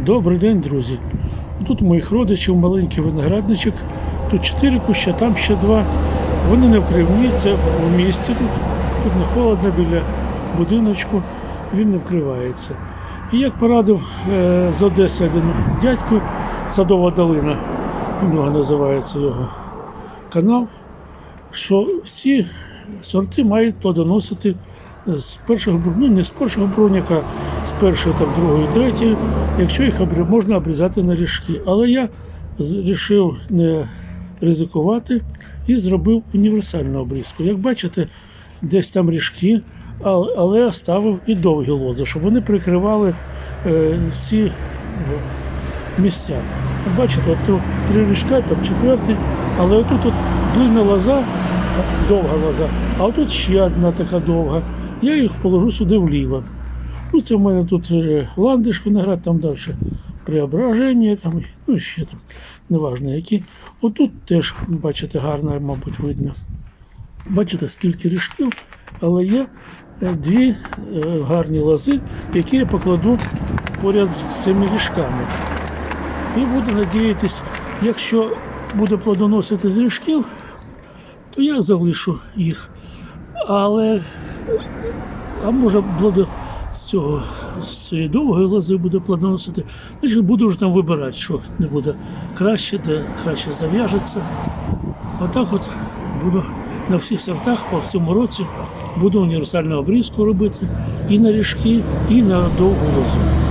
Добрий день, друзі. Тут у моїх родичів маленький виноградничок. Тут чотири куща, там ще два. Вони не в кривні, це в місті тут. Тут не холодно біля будиночку, він не вкривається. І як порадив е, з Одеси один дядько, Садова долина, у нього називається його канал, що всі сорти мають плодоносити з першого ну не з першого броняка, з першої, там, другої, третьої, якщо їх можна обрізати на ріжки. Але я вирішив не ризикувати і зробив універсальну обрізку. Як бачите, десь там ріжки, але, але оставив і довгі лози, щоб вони прикривали е, всі е, місця. Бачите, тут три ріжка, там четвертий, але отут от длинна лоза, довга лоза, а отут ще одна така довга. Я їх положу сюди вліво. Ну, це в мене тут е, ландиш, виноград, там далі преображення, там, ну ще там, неважно які. Отут теж, бачите, гарно, мабуть, видно. Бачите, скільки ріжків, але є е, дві е, гарні лози, які я покладу поряд з цими ріжками. І буду надіятись, якщо буде плодоносити з ріжків, то я залишу їх. Але а може з цього з цієї довгої лози буде плодоносити, значить буду вже там вибирати, що не буде краще, де краще зав'яжеться. Отак от буду на всіх сортах по всьому році буду універсальну обрізку робити і на ріжки, і на довгу лозу.